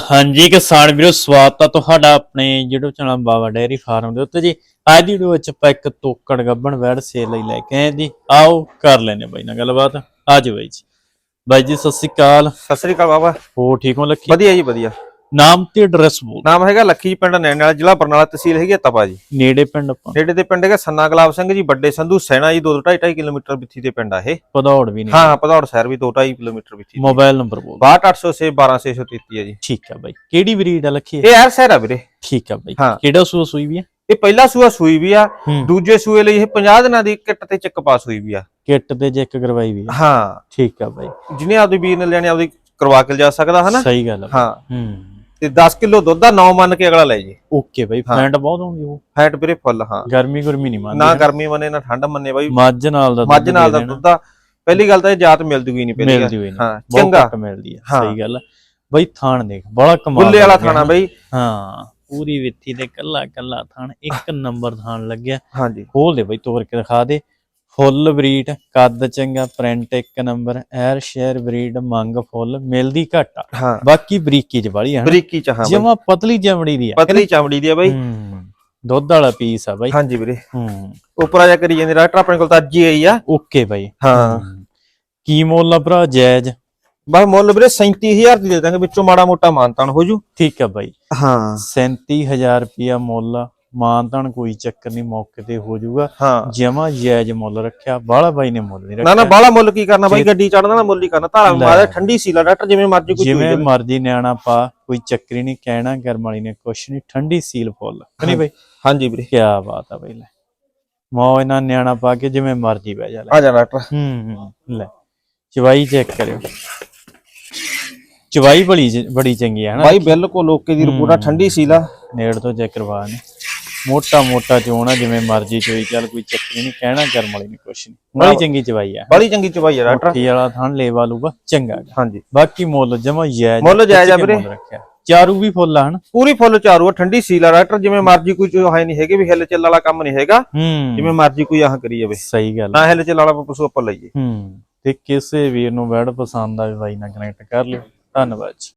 ਹਾਂਜੀ ਕਿਸਾਨ ਵੀਰੋ ਸਵਾਗਤ ਆ ਤੁਹਾਡਾ ਆਪਣੇ ਜਿਹੜੇ ਚੈਨਲ ਬਾਬਾ ਡੇਅਰੀ ਫਾਰਮ ਦੇ ਉੱਤੇ ਜੀ। ਅੱਜ ਦੀ ਵੀਡੀਓ ਵਿੱਚ ਆਪਾਂ ਇੱਕ ਤੋਕੜ ਗੱਬਣ ਵੈੜ ਸੇਲ ਲਈ ਲੈ ਕੇ ਆਏ ਜੀ। ਆਓ ਕਰ ਲੈਨੇ ਬਾਈ ਨਾਲ ਗੱਲਬਾਤ। ਆ ਜਾਓ ਬਾਈ ਜੀ। ਬਾਈ ਜੀ ਸਤਿ ਸ੍ਰੀ ਅਕਾਲ। ਸਤਿ ਸ੍ਰੀ ਅਕਾਲ ਬਾਬਾ ਹੋ ਠੀਕ ਹੋ ਲੱਖੀ ਵਧੀਆ ਜੀ ਵਧੀਆ। ਨਾਮ ਤੇ ਐਡਰੈਸ ਬੋਲ ਨਾਮ ਹੈਗਾ ਲੱਖੀ ਪਿੰਡ ਨੈਣ ਵਾਲਾ ਜ਼ਿਲ੍ਹਾ ਬਰਨਾਲਾ ਤਹਿਸੀਲ ਹੈਗੀ ਤਪਾ ਜੀ। ਨੇੜੇ ਪਿੰਡ ਆਪਾਂ। ਨੇੜੇ ਦੇ ਪਿੰਡ ਹੈਗਾ ਸੰਨਾ ਗੁਲਾਬ ਸਿੰਘ ਜੀ ਵੱਡੇ ਸੰਧੂ ਸੈਣਾ ਜੀ 2.5 ਕਿਲੋਮੀਟਰ ਵਿੱਥੀ ਦੇ ਪਿੰਡ ਆ ਇਹ। ਪਧੌੜ ਵੀ ਨਹੀਂ ਹਾਂ ਪਧੌੜ ਸ਼ਹਿਰ ਵੀ 2.5 ਕਿਲੋਮੀਟਰ ਵਿੱਥੀ ਮੋਬਾਈਲ ਨੰਬਰ ਬੋਲ 62806 12633 ਹੈ ਜੀ। ਠੀਕ ਆ ਬਾਈ। ਕਿਹੜੀ ਬਰੀਡ ਆ ਲੱਖੀ? ਇਹ ਐਰ ਸ਼ਹਿਰ ਆ ਵੀਰੇ। ਠੀਕ ਆ ਬਾਈ। ਕਿਹੜਾ ਸੂਆ ਸੂਈ ਵੀ ਆ? ਇਹ ਪਹਿਲਾ ਸੂਆ ਸੂਈ ਵੀ ਆ ਦੂਜੇ ਸੂਏ ਲਈ ਇਹ 50 ਦਿਨਾਂ ਦੀ ਕਿੱਟ ਤੇ ਚੱਕ ਪਾਸ ਹੋਈ ਵੀ ਆ। ਕਿੱਟ ਤੇ ਚੈੱਕ ਕਰਵਾਈ ਵੀ ਆ। ਹਾਂ। ਠੀਕ ਆ ਬਾਈ। ਜਿਹਨੇ ਆਪਦੀ ਵੀਰ ਨੇ ਲੈਣੀ ਆਪਦੀ ਕਰਵਾ ਕੇ ਲਿਜਾ ਸਕਦਾ ਹਨਾ? ਸਹੀ ਗੱਲ ਆ। ਹਾਂ। ਹੂੰ। ਤੇ 10 ਕਿਲੋ ਦੁੱਧ ਦਾ 9 ਮੰਨ ਕੇ ਅਗਲਾ ਲੈ ਜੇ। ਓਕੇ ਬਾਈ ਹਾਂ। ਫੈਂਟ ਬਹੁਤ ਹੁੰਦੀ ਉਹ। ਫੈਟ ਵੀਰੇ ਫੁੱਲ ਹਾਂ। ਗਰਮੀ ਗੁਰਮੀ ਨਹੀਂ ਮੰਨਦੀ ਨਾ ਗਰਮੀ ਮੰਨੇ ਨਾ ਠੰਡ ਮੰਨੇ ਬਾਈ। ਮੱਝ ਨਾਲ ਦਾ ਮੱਝ ਨਾਲ ਦੇ ਦੁੱਧ ਦਾ ਪਹਿਲੀ ਗੱਲ ਤਾਂ ਇਹ ਜਾਤ ਮਿਲ ਜੂਗੀ ਨਹੀਂ ਪਹਿਲੀ ਮਿਲਦੀ ਗੱਲ। ਹੋਈ ਨਹੀਂ। ਹਾਂ ਬਹੁਤ ਚੰਗਾ। ਮਿਲਦੀ ਹੈ ਹਾਂ। ਸਹੀ ਗੱਲ। ਬਈ ਥਾਣ ਦੇਖ ਬੜਾ ਕਮਾਲ ਦਾ ਵਾਲਾ ਥਾਣਾ। ਬਈ। ਹਾਂ ਪੂਰੀ ਵਿੱਥੀ ਤੇ ਕੱਲਾ ਕੱਲਾ ਥਾਣ ਇੱਕ ਨੰਬਰ ਥਾਣ ਲੱਗਿਆ। ਹਾਂਜੀ। ਖੋਲ ਦੇ ਬਈ ਤੋਰ ਕੇ ਦਿਖਾ ਦੇ। ਫੁੱਲ ਬਰੀਡ ਕੱਦ ਚੰਗਾ ਪ੍ਰਿੰਟ ਇੱਕ ਨੰਬਰ ਐਰ ਸ਼ੇਰ ਬਰੀਡ ਮੰਗ ਫੁੱਲ ਮਿਲਦੀ ਘੱਟ ਹਾਂ। ਬਾਕੀ ਬਰੀਕੀ ਚ ਵਾਲੀ ਆ ਬਰੀਕੀ ਚ ਹਾਂ ਜਮਾ ਪਤਲੀ ਚਮੜੀ ਦੀ ਆ। ਪਤਲੀ ਚਮੜੀ ਦੀ ਆ ਬਈ। ਹੂੰ, ਦੁੱਧ ਵਾਲਾ ਪੀਸ ਆ ਬਾਈ। ਹਾਂਜੀ ਵੀਰੇ। ਹੂੰ। ਉੱਪਰ ਆ ਜਾ ਕਰੀ ਜਾਂਦੇ ਡਾਕਟਰ ਆਪਣੇ ਕੋਲ ਤਾਂ ਅੱਜ ਹੀ ਆਈ ਆ। Okay bye. ਹਾਂ। ਹੂੰ। ਕੀ ਮੁੱਲ ਆ ਭਰਾ ਜਾਇਜ਼? ਬਸ ਮੁੱਲ ਵੀਰੇ 37000 ਦੀ ਦੇ ਦਾਂਗੇ ਵਿੱਚੋਂ ਮਾੜਾ ਮੋਟਾ ਮਾਨਤਾਨ ਹੋ ਜੂ। ਠੀਕ ਆ ਬਾਈ। ਹਾਂ। 37000 ਰੁਪਿਆ ਮੁੱਲ ਆ। ਮਾਨਤਾਨ ਕੋਈ ਚੱਕਰ ਨਹੀਂ ਮੌਕੇ ਤੇ ਹੋ ਜਾਊਗਾ। ਜਮਾ ਜਾਇਜ਼ ਮੁੱਲ ਰੱਖਿਆ ਬਾਹਲਾ ਬਾਈ ਨੇ ਮੁੱਲ ਨਹੀਂ ਨਾ ਨਾ ਰੱਖਿਆ। ਬਾਹਲਾ ਮੁੱਲ ਕੀ ਕਰਨਾ ਬਾਈ? ਗੱਡੀ ਚੜਨਾ ਨਾ ਮੁੱਲ ਹੀ ਕਰਨਾ। ਧਾਰਾ ਲੈ। ਮਾਰਾ ਠੰਡੀ ਸੀ ਲਾ ਡਾਕਟਰ ਜਿਵੇਂ ਮਰਜ਼ੀ ਕੋਈ ਜਿਵੇਂ ਮਰਜ਼ੀ ਨਿਆਣਾ ਪਾ ਕੋਈ ਚੱਕਰੀ ਨਹੀਂ ਕਹਿਣਾ ਵਾਲੀ ਨੇ ਕੁਛ ਨਹੀਂ ਠੰਡੀ ਸੀਲ ਫੁੱਲ। ਨਹੀਂ ਬਾਈ? ਹਾਂਜੀ ਵੀਰੇ। ਕੀ ਬਾਤ ਆ ਬਾਈ ਲੈ। ਮੌਜ ਨਾਲ ਨਿਆਣਾ ਪਾ ਕੇ ਜਿਵੇਂ ਮਰਜ਼ੀ ਬਹਿ ਜਾ ਲੈ। ਆ ਜਾ ਡਾਕਟਰ। ਹੂੰ ਲੈ। ਚਵਾਈ ਚੈੱਕ ਕਰਿਓ। ਚਵਾਈ ਬੜੀ ਬੜੀ ਚੰਗੀ ਹੈ ਨਾ ਬਾਈ ਬਿਲਕੁਲ ਓਕੇ ਦੀ ਰਿਪੋਰਟ ਠੰਡੀ ਸੀ ਲਾ ਨੇੜ ਤੋਂ ਚੈੱਕ ਕਰਵਾ ਨੇ ਮੋਟਾ ਮੋਟਾ ਚੋਣਾ ਜਿਵੇਂ ਮਰਜ਼ੀ ਚੋਈ ਚੱਲ ਕੋਈ ਚੱਕਰ ਨਹੀਂ ਕਹਿਣਾ ਕਰਮ ਵਾਲੀ ਨੇ ਕੁਛ ਨਹੀਂ। ਬੜੀ ਚੰਗੀ ਚਵਾਈ ਆ। ਬੜੀ ਚੰਗੀ ਚਵਾਈ ਆ ਡਾਕਟਰ। ਮੁੱਠੀ ਵਾਲਾ ਥਣ ਲੇਵਾ ਲੂਗਾ ਚੰਗਾ। ਹਾਂਜੀ। ਬਾਕੀ ਮੁੱਲ ਜਮਾ ਜਾਇਜ਼ ਮੁੱਲ ਜਾਇਜ਼ ਆ ਵੀਰੇ। ਚਾਰੂ ਵੀ ਫੁੱਲ ਆ ਹਨ? ਪੂਰੀ ਫੁੱਲ ਚਾਰੂ ਆ ਠੰਡੀ ਸੀ ਲਾ ਡਾਕਟਰ ਜਿਵੇਂ ਮਰਜ਼ੀ ਕੋਈ ਚੋ ਹੈ ਨਹੀਂ ਹੈਗੇ ਵੀ ਹਿੱਲ ਚੱਲ ਵਾਲਾ ਕੰਮ ਨਹੀਂ ਹੈਗਾ। ਜਿਵੇਂ ਮਰਜ਼ੀ ਕੋਈ ਆਹ ਕਰੀ ਜਾਵੇ। ਸਹੀ ਗੱਲ ਨਾ ਹਿੱਲ ਚੱਲ ਵਾਲਾ ਪਸ਼ੂ ਆਪਾਂ ਲਈਏ। ਹੂੰ। ਤੇ ਕਿਸੇ ਵੀਰ ਨੂੰ ਵੈੜ ਪਸੰਦ ਆਵੇ ਬਾਈ ਨਾਲ ਕਨੈਕਟ ਕਰ ਲਿਓ। ਧੰਨਵਾਦ ਜੀ।